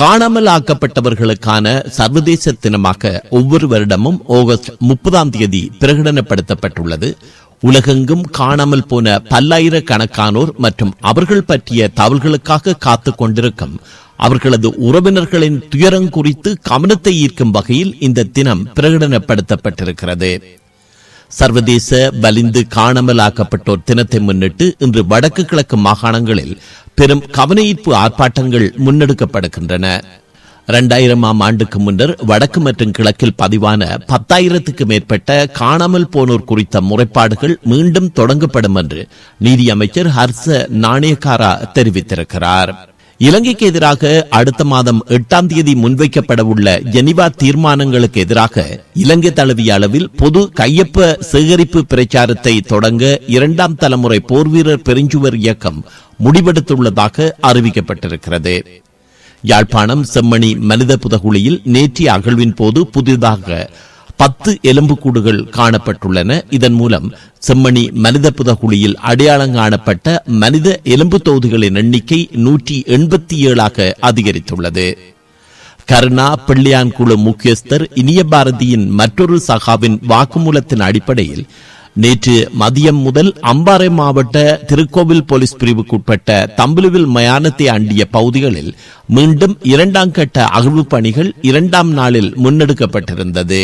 காணாமல் ஆக்கப்பட்டவர்களுக்கான சர்வதேச தினமாக ஒவ்வொரு வருடமும் ஆகஸ்ட் முப்பதாம் தேதி பிரகடனப்படுத்தப்பட்டுள்ளது. உலகெங்கும் காணாமல் போன பல்லாயிரக்கணக்கானோர் மற்றும் அவர்கள் பற்றிய தகவல்களுக்காக காத்து கொண்டிருக்கும் அவர்களது உறவினர்களின் துயரம் குறித்து கவனத்தை ஈர்க்கும் வகையில் இந்த தினம் பிரகடனப்படுத்தப்பட்டிருக்கிறது. சர்வதேச வலிந்து காணாமல் ஆக்கப்பட்டோர் தினத்தை முன்னிட்டு இன்று வடக்கு கிழக்கு மாகாணங்களில் பெரும் கவனஈர்ப்பு ஆர்ப்பாட்டங்கள் முன்னெடுக்கப்படுகின்றன. இரண்டாயிரமாம் ஆண்டுக்கு முன்னர் வடக்கு மற்றும் கிழக்கில் பதிவான பத்தாயிரத்துக்கு மேற்பட்ட காணாமல் போனோர் குறித்த முறைப்பாடுகள் மீண்டும் தொடங்கப்படும் என்று நீதியமைச்சர் ஹர்ஷ நாணயக்காரா தெரிவித்திருக்கிறார். இலங்கைக்கு எதிராக அடுத்த மாதம் எட்டாம் தேதி முன்வைக்கப்பட உள்ள ஜெனிவா தீர்மானங்களுக்கு எதிராக இலங்கை தழுவிய அளவில் பொது கையொப்ப சேகரிப்பு பிரச்சாரத்தை தொடங்க இரண்டாம் தலைமுறை போர்வீரர் பெருஞ்சுவர் இயக்கம் முடிவெடுத்துள்ளதாக அறிவிக்கப்பட்டிருக்கிறது. யாழ்ப்பாணம் செம்மணி மனித புதகுழியில் நேற்றைய அகழ்வின் போது புதிதாக பத்து எலும்புக்கூடுகள் காணப்பட்டுள்ளன. இதன் மூலம் செம்மணி மனித புதகுழியில் அடையாளம் காணப்பட்ட மனித எலும்பு தொகுதிகளின் எண்ணிக்கை நூற்றி எண்பத்தி ஏழாக அதிகரித்துள்ளது. கருணா பிள்ளையான் குழு முக்கியஸ்தர் இனிய பாரதியின் மற்றொரு சகாவின் வாக்குமூலத்தின் அடிப்படையில் நேற்று மதியம் முதல் அம்பாறை மாவட்ட திருக்கோவில் போலீஸ் பிரிவுக்குட்பட்ட தம்புலுவில் மயானத்தை அண்டிய பகுதிகளில் மீண்டும் இரண்டாம் கட்ட அகழ்வு பணிகள் இரண்டாம் நாளில் முன்னெடுக்கப்பட்டிருந்தது.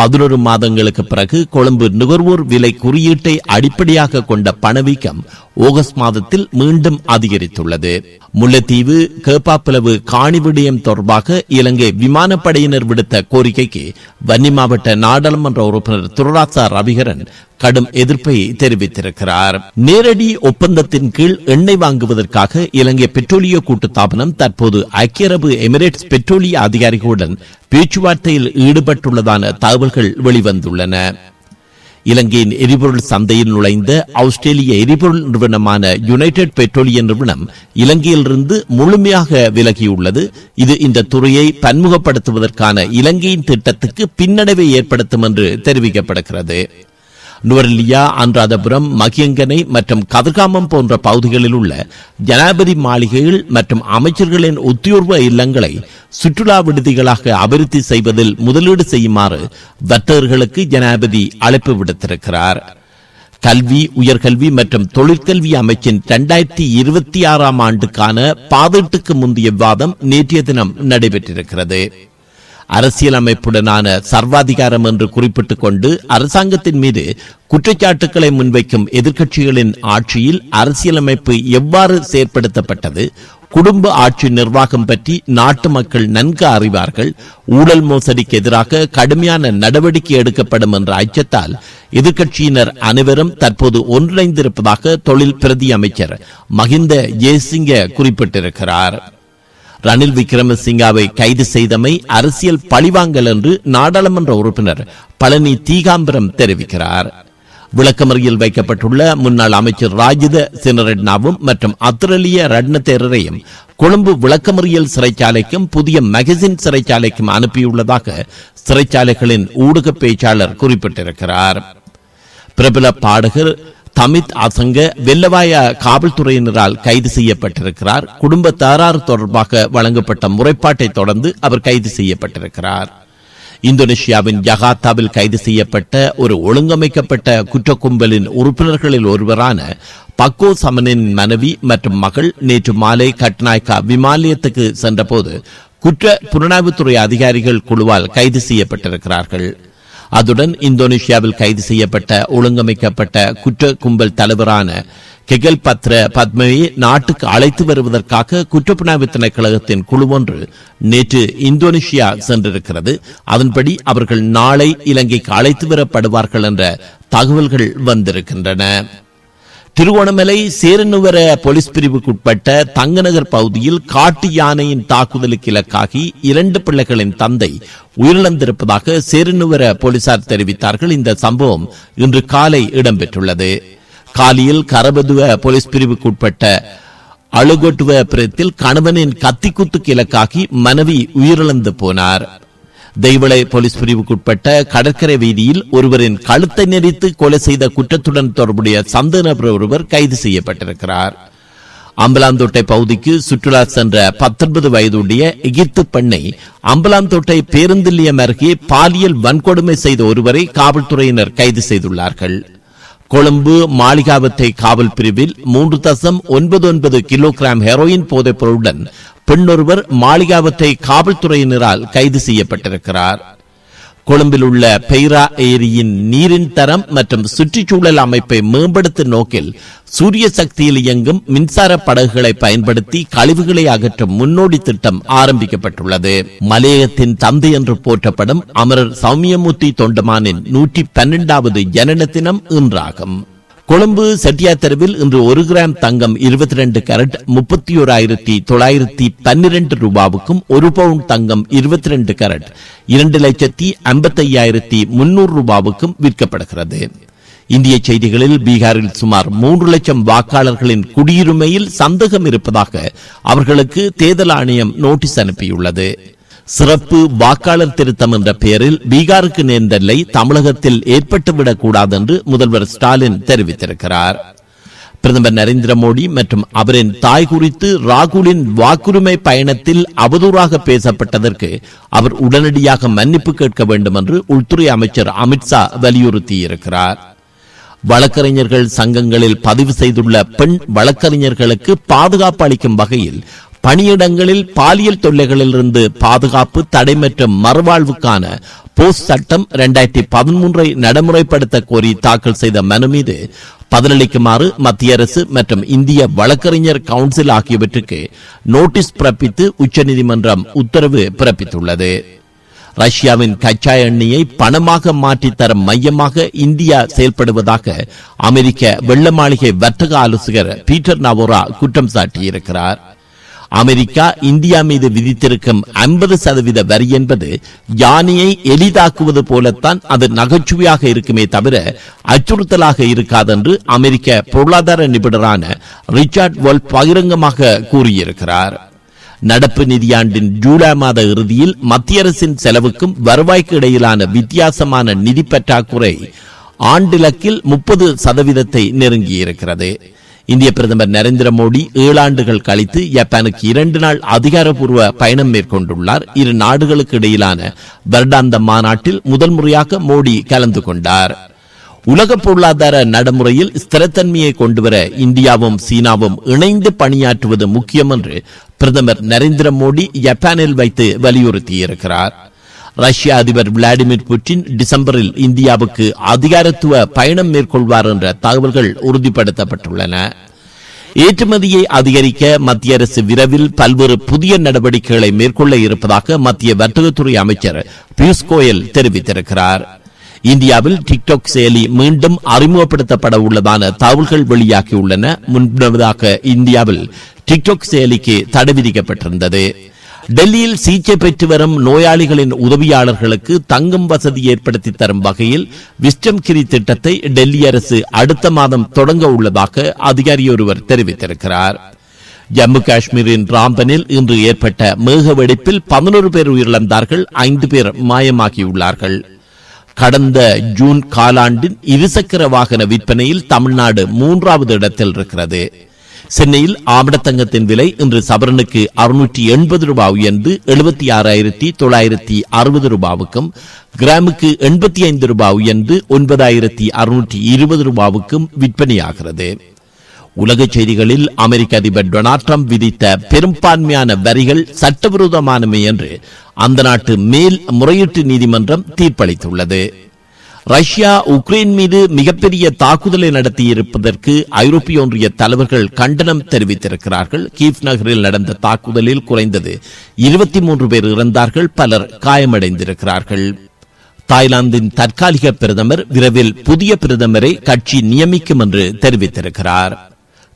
பதினொரு மாதங்களுக்கு பிறகு கொழும்பு நுகர்வோர் விலை குறியீட்டை அடிப்படையாக கொண்ட பணவீக்கம் ஆகஸ்ட் மாதத்தில் மீண்டும் அதிகரித்துள்ளது. முல்லைத்தீவு கேப்பாப்பிளவு காணி விடயம் தொடர்பாக இலங்கை விமானப்படையினர் விடுத்த கோரிக்கைக்கு வன்னி மாவட்ட நாடாளுமன்ற உறுப்பினர் துரராசா ரவிகரன் கடும் எதிர்ப்பை தெரிவித்திருக்கிறார். நேரடி ஒப்பந்தத்தின் கீழ் எண்ணெய் வாங்குவதற்காக இலங்கை பெட்ரோலிய கூட்டுத்தாபனம் தற்போது ஐக்கிய அரபு எமிரேட்ஸ் பெட்ரோலிய அதிகாரிகளுடன் பேச்சுவார்த்தையில் ஈடுபட்டுள்ளதான தகவல் தகவல்கள் வெளிவந்துள்ளன. இலங்கையின் எரிபொருள் சந்தையில் நுழைந்த ஆஸ்திரேலிய எரிபொருள் நிறுவனமான யுனைடெட் பெட்ரோலிய நிறுவனம் இலங்கையிலிருந்து முழுமையாக விலகியுள்ளது. இது இந்த துறையை பன்முகப்படுத்துவதற்கான இலங்கையின் திட்டத்துக்கு பின்னடைவை ஏற்படுத்தும் என்று தெரிவிக்கப்படுகிறது. நுவரெலியா அன்றாதபுரம் மகியங்கனை மற்றும் கதிர்காமம் போன்ற பகுதிகளில் உள்ள ஜனாதிபதி மாளிகைகள் மற்றும் அமைச்சர்களின் உத்தியோர்வ இல்லங்களை சுற்றுலா விடுதிகளாக அபிவிருத்தி செய்வதில் முதலீடு செய்யுமாறு வர்த்தகர்களுக்கு ஜனாதிபதி அழைப்பு விடுத்திருக்கிறார். கல்வி உயர்கல்வி மற்றும் தொழிற்கல்வி அமைச்சின் இரண்டாயிரத்தி இருபத்தி ஆறாம் ஆண்டுக்கான பாதீட்டுக்கு முந்தைய விவாதம் நேற்றைய தினம் நடைபெற்றிருக்கிறது. அரசியலமைப்புடனான சர்வாதிகாரம் என்று குறிப்பிட்டுக் கொண்டு அரசாங்கத்தின் மீது குற்றச்சாட்டுக்களை முன்வைக்கும் எதிர்க்கட்சிகளின் ஆட்சியில் அரசியலமைப்பு எவ்வாறு செயற்படுத்தப்பட்டது குடும்ப ஆட்சி நிர்வாகம் பற்றி நாட்டு மக்கள் நன்கு அறிவார்கள் ஊழல் மோசடிக்கு எதிராக கடுமையான நடவடிக்கை எடுக்கப்படும் என்ற அச்சத்தால் எதிர்க்கட்சியினர் அனைவரும் தற்போது ஒன்றிணைந்திருப்பதாக தொழில் பிரதி அமைச்சர் மஹிந்த ஜெயசிங்க குறிப்பிட்டிருக்கிறார். ரணில் விக்ரமசிங்காவை கைது செய்தமை அரசியல் பழிவாங்கல் என்று நாடாளுமன்ற உறுப்பினர் பழனி தீகாம்பரம் தெரிவிக்கிறார். விளக்கமறியில் வைக்கப்பட்டுள்ள முன்னாள் அமைச்சர் ராஜித சினரெட்னாவும் மற்றும் அத்திரலிய ரட்னத்தேரரையும் கொழும்பு விளக்கமறியல் சிறைச்சாலைக்கும் புதிய மகசின் சிறைச்சாலைக்கும் அனுப்பியுள்ளதாக சிறைச்சாலைகளின் ஊடக பேச்சாளர் குறிப்பிட்டிருக்கிறார். பிரபல பாடகர் தமித் அசங்க வெள்ளவாய காவல்துறையினரால் கைது செய்யப்பட்டிருக்கிறார். குடும்ப தகராறு தொடர்பாக வழங்கப்பட்ட முறைப்பாட்டை தொடர்ந்து அவர் கைது செய்யப்பட்டிருக்கிறார். இந்தோனேஷியாவின் ஜகாத்தாவில் கைது செய்யப்பட்ட ஒரு ஒழுங்கமைக்கப்பட்ட குற்ற கும்பலின் உறுப்பினர்களில் ஒருவரான பக்கோ சமனின் மனைவி மற்றும் மகள் நேற்று மாலை கட்நாயக்கா விமாலயத்துக்கு சென்றபோது குற்ற புலனாய்வுத்துறை அதிகாரிகள் குழுவால் கைது செய்யப்பட்டிருக்கிறார்கள். அதுடன் இந்தோனேஷியாவில் கைது செய்யப்பட்ட ஒழுங்கமைக்கப்பட்ட குற்ற கும்பல் தலைவரான கெகல் பத்ர பத்மையை நாட்டுக்கு அழைத்து வருவதற்காக குற்றப்புலனாய்வு திணைக்கழகத்தின் குழு ஒன்று நேற்று இந்தோனேஷியா சென்றிருக்கிறது. அதன்படி அவர்கள் நாளை இலங்கைக்கு அழைத்து வரப்படுவார்கள் என்ற தகவல்கள் வந்திருக்கின்றன. திருவோணமலை சேரனுவர போலீஸ் பிரிவுக்குட்பட்ட தங்கநகர் பகுதியில் காட்டு யானையின் தாக்குதலுக்கு இலக்காகி இரண்டு பிள்ளைகளின் தந்தை உயிரிழந்திருப்பதாக சேரனுவர போலீசார் தெரிவித்தார்கள். இந்த சம்பவம் இன்று காலை இடம்பெற்றுள்ளது. காலியில் கரபதுவ போலீஸ் பிரிவுக்குட்பட்ட அழுகொட்டுவ பிரத்தில் கணவனின் கத்திக்குத்துக்கு இலக்காகி மனைவி உயிரிழந்து போனார். தெய்வளை போலீஸ் பிரிவுக்குட்பட்ட கடற்கரை வீதியில் ஒருவரின் கழுத்தை நெறித்து கொலை செய்த குற்றத்துடன் தொடர்புடைய சந்தேக நபர் ஒருவர் கைது செய்யப்பட்டிருக்கிறார் அம்பலாந்தோட்டை பகுதிக்கு சுற்றுலா சென்ற பத்தொன்பது வயதுடைய எகிப்து பெண்ணை அம்பலாந்தோட்டை பேருந்து நிலையம் அருகே பாலியல் வன்கொடுமை செய்த ஒருவரை காவல்துறையினர் கைது செய்துள்ளார்கள் கொழும்பு மாளிகாவத்தை காவல் பிரிவில் மூன்று தசம் ஒன்பது ஒன்பது கிலோகிராம் ஹெரோயின் போதைப் பொருளுடன் பெண்ணொருவர் மாளிகாவத்தை காவல்துறையினரால் கைது செய்யப்பட்டிருக்கிறார். கொழும்பில் உள்ள பெய்ரா ஏரியின் நீரின் தரம் மற்றும் சுற்றுச்சூழல் அமைப்பை மேம்படுத்தும் நோக்கில் சூரிய சக்தியில் இயங்கும் மின்சார படகுகளை பயன்படுத்தி கழிவுகளை அகற்றும் முன்னோடி திட்டம் ஆரம்பிக்கப்பட்டுள்ளது. மலையகத்தின் தந்தை என்று போற்றப்படும் அமரர் சௌமியமூர்த்தி தொண்டமானின் நூற்றி பன்னெண்டாவது ஜனன தினம் இன்றாகும். கொழும்பு செட்டியா தெருவில் இன்று ஒரு கிராம் தங்கம் இருபத்தி ரெண்டு கரட் முப்பத்தி ஓராயிரத்தி தொள்ளாயிரத்தி பன்னிரண்டு ரூபாவுக்கும் ஒரு பவுண்ட் தங்கம் இருபத்தி ரெண்டு கரட் இரண்டு லட்சத்தி ஐம்பத்தி ஐயாயிரத்தி முன்னூறு ரூபாவுக்கும் விற்கப்படுகிறது. இந்திய செய்திகளில் பீகாரில் சுமார் மூன்று லட்சம் வாக்காளர்களின் குடியுரிமையில் சந்தேகம் இருப்பதாக அவர்களுக்கு தேர்தல் ஆணையம் நோட்டீஸ் அனுப்பியுள்ளது. சிறப்பு வாக்காளர் திருத்தம் என்ற பெயரில் பீகாருக்கு நேர்ந்தல்லை தமிழகத்தில் ஏற்பட்டுவிடக் கூடாது என்று முதல்வர் ஸ்டாலின் தெரிவித்திருக்கிறார். பிரதமர் நரேந்திர மோடி மற்றும் அவரின் தாய் குறித்து ராகுலின் வாக்குரிமை பயணத்தில் அவதூறாக பேசப்பட்டதற்கு அவர் உடனடியாக மன்னிப்பு கேட்க வேண்டும் என்று உள்துறை அமைச்சர் அமித்ஷா வலியுறுத்தியிருக்கிறார். வழக்கறிஞர்கள் சங்கங்களில் பதிவு செய்துள்ள பெண் வழக்கறிஞர்களுக்கு பாதுகாப்பு அளிக்கும் வகையில் பணியிடங்களில் பாலியல் தொல்லைகளிலிருந்து பாதுகாப்பு தடை மற்றும் மறுவாழ்வுக்கான போஸ்ட் சட்டம் இரண்டாயிரத்தி பதிமூன்றை நடைமுறைப்படுத்த கோரி தாக்கல் செய்த மனு மீது பதிலளிக்குமாறு மத்திய அரசு மற்றும் இந்திய வழக்கறிஞர் கவுன்சில் ஆகியவற்றுக்கு நோட்டீஸ் பிறப்பித்து உச்சநீதிமன்றம் உத்தரவு பிறப்பித்துள்ளது. ரஷ்யாவின் கச்சா எண்ணெயை பணமாக மாற்றித் தரும் மையமாக இந்தியா செயல்படுவதாக அமெரிக்க வெள்ள மாளிகை வர்த்தக ஆலோசகர் பீட்டர் நவோரா குற்றம் சாட்டியிருக்கிறார். அமெரிக்கா இந்தியா மீது விதித்திருக்கும் ஐம்பது சதவீத வரி என்பது யானையை எளிதாக்குவது போலத்தான் அது நகைச்சுவையாக இருக்குமே தவிர அச்சுறுத்தலாக இருக்காதென்று அமெரிக்க பொருளாதார நிபுணரான ரிச்சார்ட் வோல் பகிரங்கமாக கூறியிருக்கிறார். நடப்பு நிதியாண்டின் ஜூலை மாத இறுதியில் மத்திய அரசின் செலவுக்கும் வருவாய்க்கு இடையிலான வித்தியாசமான நிதி பற்றாக்குறை ஆண்டிலக்கில் முப்பது சதவீதத்தை நெருங்கியிருக்கிறது. இந்திய பிரதமர் நரேந்திர மோடி ஏழாண்டுகள் கழித்து ஜப்பானுக்கு இரண்டு நாள் அதிகாரப்பூர்வ பயணம் மேற்கொண்டுள்ளார். இரு நாடுகளுக்கு இடையிலான வருடாந்த மாநாட்டில் முதல் முறையாக மோடி கலந்து கொண்டார். உலக பொருளாதார நடைமுறையில் ஸ்திரத்தன்மையை கொண்டுவர இந்தியாவும் சீனாவும் இணைந்து பணியாற்றுவது முக்கியம் என்று பிரதமர் நரேந்திர மோடி ஜப்பானில் வைத்து வலியுறுத்தியிருக்கிறார். ரஷ்ய அதிபர் விளாடிமிர் புட்டின் டிசம்பரில் இந்தியாவுக்கு அதிகாரத்துவ பயணம் மேற்கொள்வார் என்ற தகவல்கள் உறுதிப்படுத்தப்பட்டுள்ளன. ஏற்றுமதியை அதிகரிக்க மத்திய அரசு விரைவில் பல்வேறு புதிய நடவடிக்கைகளை மேற்கொள்ள இருப்பதாக மத்திய வர்த்தகத்துறை அமைச்சர் பியூஷ் கோயல் தெரிவித்திருக்கிறார். இந்தியாவில் டிக்டாக் செயலி மீண்டும் அறிமுகப்படுத்தப்பட உள்ளதான தகவல்கள் வெளியாகியுள்ளன முன்பதாக இந்தியாவில் டிக்டாக் செயலிக்கு தடை விதிக்கப்பட்டிருந்தது. டெல்லியில் சிகிச்சை பெற்று வரும் நோயாளிகளின் உதவியாளர்களுக்கு தங்கும் வசதி ஏற்படுத்தி தரும் வகையில் விஸ்டம் கிரி திட்டத்தை டெல்லி அரசு அடுத்த மாதம் தொடங்க உள்ளதாக அதிகாரி ஒருவர் தெரிவித்திருக்கிறார். ஜம்மு காஷ்மீரின் ராம்பனில் இன்று ஏற்பட்ட மேக வெடிப்பில் பதினோரு பேர் உயிரிழந்தார்கள் ஐந்து பேர் மாயமாகியுள்ளார்கள். கடந்த ஜூன் காலாண்டின் இருசக்கர வாகன விற்பனையில் தமிழ்நாடு மூன்றாவது இடத்தில் இருக்கிறது. சென்னையில் ஆபடத்தங்கத்தின் விலை இன்று சவரனுக்கு அறுநூற்றி எண்பது ரூபாய் உயர்ந்து எழுபத்தி ஆறாயிரத்தி தொள்ளாயிரத்தி அறுபது ரூபாவுக்கும் கிராமுக்கு எண்பத்தி ஐந்து ரூபாய் உயர்ந்து ஒன்பதாயிரத்தி அறுநூற்றி இருபது ரூபாவுக்கும் விற்பனையாகிறது. உலக செய்திகளில் அமெரிக்க அதிபர் டொனால்ட் ட்ரம்ப் விதித்த பெரும்பான்மையான வரிகள் சட்டவிரோதமானவை என்று அந்த நாட்டு மேல் முறையீட்டு நீதிமன்றம் தீர்ப்பளித்துள்ளது. ரஷ்யா உக்ரைன் மீது மிகப்பெரிய தாக்குதலை நடத்தியிருப்பதற்கு ஐரோப்பிய ஒன்றிய தலைவர்கள் கண்டனம் தெரிவித்திருக்கிறார்கள். கீவ் நகரில் நடந்த தாக்குதலில் குறைந்தது இருபத்தி மூன்று பேர் இறந்தார்கள் பலர் காயமடைந்திருக்கிறார்கள். தாய்லாந்தின் தற்காலிக பிரதமர் விரைவில் புதிய பிரதமரை கட்சி நியமிக்கும் என்று தெரிவித்திருக்கிறார்.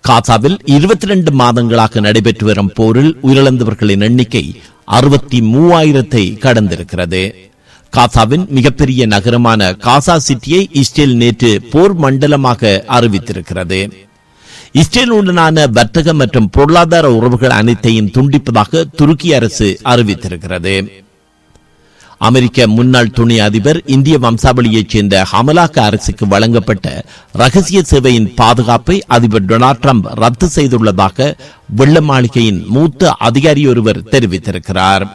காசாவில் இருபத்தி ரெண்டு மாதங்களாக நடைபெற்று வரும் போரில் உயிரிழந்தவர்களின் எண்ணிக்கை அறுபத்தி மூவாயிரத்தை கடந்திருக்கிறது. காசாவின் மிகப்பெரிய நகரமான காசா சிட்டியை இஸ்ரேல் நேற்று போர் மண்டலமாக அறிவித்திருக்கிறது. இஸ்ரேலுடனான வர்த்தக மற்றும் பொருளாதார உறவுகள் அனைத்தையும் துண்டிப்பதாக துருக்கி அரசு அறிவித்திருக்கிறது. அமெரிக்க முன்னாள் துணை அதிபர் இந்திய வம்சாவளியைச் சேர்ந்த ஹமலாக்க அரசுக்கு வழங்கப்பட்ட ரகசிய சேவையின் பாதுகாப்பை அதிபர் டொனால்ட் ட்ரம்ப் ரத்து செய்துள்ளதாக வெள்ள மாளிகையின் மூத்த அதிகாரி ஒருவர் தெரிவித்திருக்கிறார்.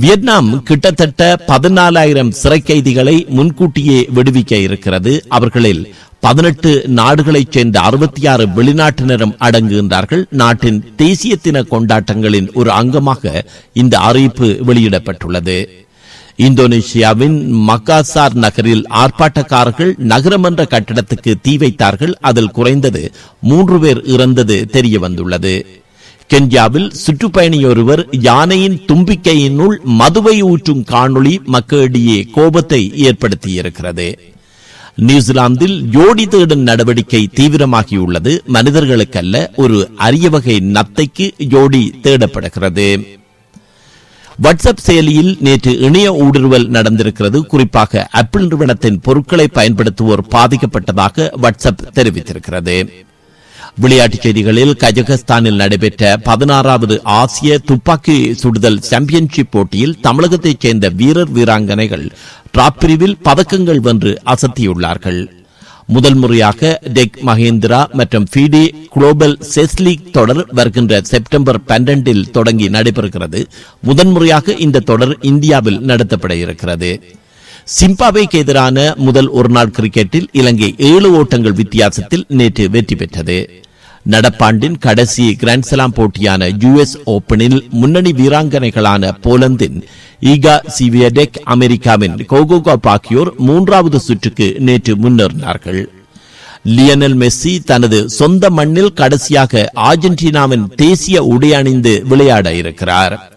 வியட்நாம் கிட்டத்தட்ட பதினாலாயிரம் சிறை கைதிகளை முன்கூட்டியே விடுவிக்க இருக்கிறது. அவர்களில் பதினெட்டு நாடுகளைச் சேர்ந்த அறுபத்தி ஆறு வெளிநாட்டினரும் அடங்குகின்றார்கள். நாட்டின் தேசிய தின கொண்டாட்டங்களின் ஒரு அங்கமாக இந்த அறிவிப்பு வெளியிடப்பட்டுள்ளது. இந்தோனேஷியாவின் மக்காசார் நகரில் ஆர்ப்பாட்டக்காரர்கள் நகரமன்ற கட்டடத்துக்கு தீ வைத்தார்கள். அதில் குறைந்தது மூன்று பேர் இறந்தது தெரிய வந்துள்ளது கென்யாவில் சுற்றுப்பயணி ஒருவர் யானையின் தும்பிக்கையினுள் மதுவை ஊற்றும் காணொளி மக்களிடையே கோபத்தை ஏற்படுத்தியிருக்கிறது. நியூசிலாந்தில் ஜோடி தேடும் நடவடிக்கை தீவிரமாகியுள்ளது. மனிதர்களுக்கல்ல ஒரு அரிய வகை நத்தைக்கு ஜோடி தேடப்படுகிறது. வாட்ஸ்அப் செயலியில் நேற்று இணைய ஊடுருவல் நடந்திருக்கிறது. குறிப்பாக ஆப்பிள் நிறுவனத்தின் பொருட்களை பயன்படுத்துவோர் பாதிக்கப்பட்டதாக வாட்ஸ்அப் தெரிவித்திருக்கிறது. விளையாட்டுச் செய்திகளில் கஜகஸ்தானில் நடைபெற்ற பதினாறாவது ஆசிய துப்பாக்கி சுடுதல் சாம்பியன்ஷிப் போட்டியில் தமிழகத்தைச் சேர்ந்த வீரர் வீராங்கனைகள் டிராப் பிரிவில் பதக்கங்கள் வென்று அசத்தியுள்ளார்கள். முதல் முறையாக டெக் மகேந்திரா மற்றும் ஃபிடி குளோபல் செஸ் லீக் தொடர் வருகின்ற செப்டம்பர் பன்னெண்டில் தொடங்கி நடைபெறுகிறது. முதன்முறையாக இந்த தொடர் இந்தியாவில் நடத்தப்பட இருக்கிறது. சிம்பாபேக்கு எதிரான முதல் ஒருநாள் கிரிக்கெட்டில் இலங்கை ஏழு ஓட்டங்கள் வித்தியாசத்தில் நேற்று வெற்றி பெற்றது. நடப்பாண்டின் கடைசி கிராண்ட்ஸ்லாம் போட்டியான யுஎஸ் ஓபனில் முன்னணி வீராங்கனைகளான போலந்தின் ஈகா சிவியடெக் அமெரிக்காவின் கோகோகாப் ஆகியோர் மூன்றாவது சுற்றுக்கு நேற்று முன்னேறினார்கள். லியனல் மெஸ்ஸி தனது சொந்த மண்ணில் கடைசியாக அர்ஜென்டினாவின் தேசிய உடை அணிந்து விளையாட இருக்கிறார்.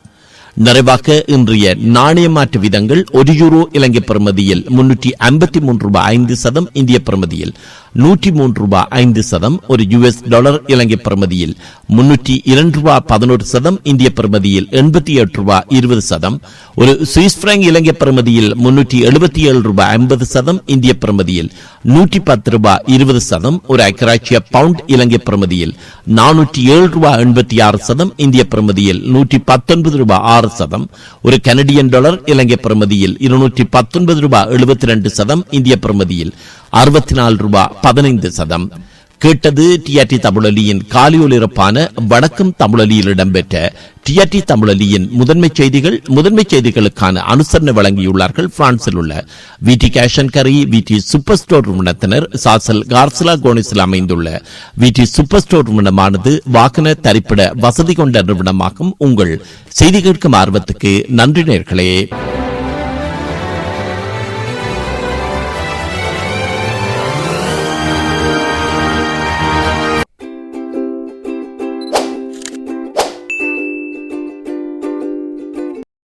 நிறைவாக இன்றைய நாணய மாற்று விதங்கள் ஒரு யூரோ இலங்கை பிரமதியில் முன்னூற்றி ஐம்பத்தி மூன்று ரூபாய் ஐந்து சதம் இந்திய பிரமதியில் நூற்றி மூன்று ரூபாய் ஐந்து சதம் ஒரு யுஎஸ் டாலர் இலங்கை பிரமதியில் முன்னூற்றி இரண்டு ரூபாய் பதினோரு சதம் இந்திய பிரமதியில் எண்பத்தி எட்டு ரூபாய் இருபது சதம் ஒரு சுவிஸ் பிராங்க் இலங்கை பிரமதியில் முன்னூற்றி எழுபத்தி ஏழு ரூபாய் ஐம்பது சதம் இந்திய பிரமதியில் நூற்றி பத்து ரூபாய் இருபது சதம் ஒரு ஐக்கராட்சிய பவுண்ட் இலங்கை பிரமதியில் நானூற்றி ஏழு ரூபாய் எண்பத்தி ஆறு சதம் இந்திய பிரமதியில் நூற்றி பத்தொன்பது ரூபாய் ஆறு சதம் ஒரு கனடியன் டாலர் இலங்கை பிரமதியில் இருநூற்றி பத்தொன்பது ரூபாய் எழுபத்தி ரெண்டு சதம் இந்திய பிரமதியில் அறுபத்தி நாலு ரூபாய் பதினைந்து சதம். கேட்டது டிஆர்டி தமிழொலியின் காலியொலிரப்பான வடக்கும் தமிழொலியில் இடம்பெற்ற டிஆர்டி தமிழொலியின் முதன்மை செய்திகள் முதன்மை செய்திகளுக்கான அனுசரணை வழங்கியுள்ளார்கள் பிரான்சில் உள்ள விடி கேஷன் கரி விடி சூப்பர் ஸ்டோர் நிறுவனத்தினர் சாசல் கார்சலா கோனிஸில் அமைந்துள்ள விடி சூப்பர் ஸ்டோர் நிறுவனமானது வாகன தரிப்பிட வசதி கொண்ட நிறுவனமாகும். உங்கள் செய்தி கேட்கும் ஆர்வத்துக்கு நன்றி நேர்களே.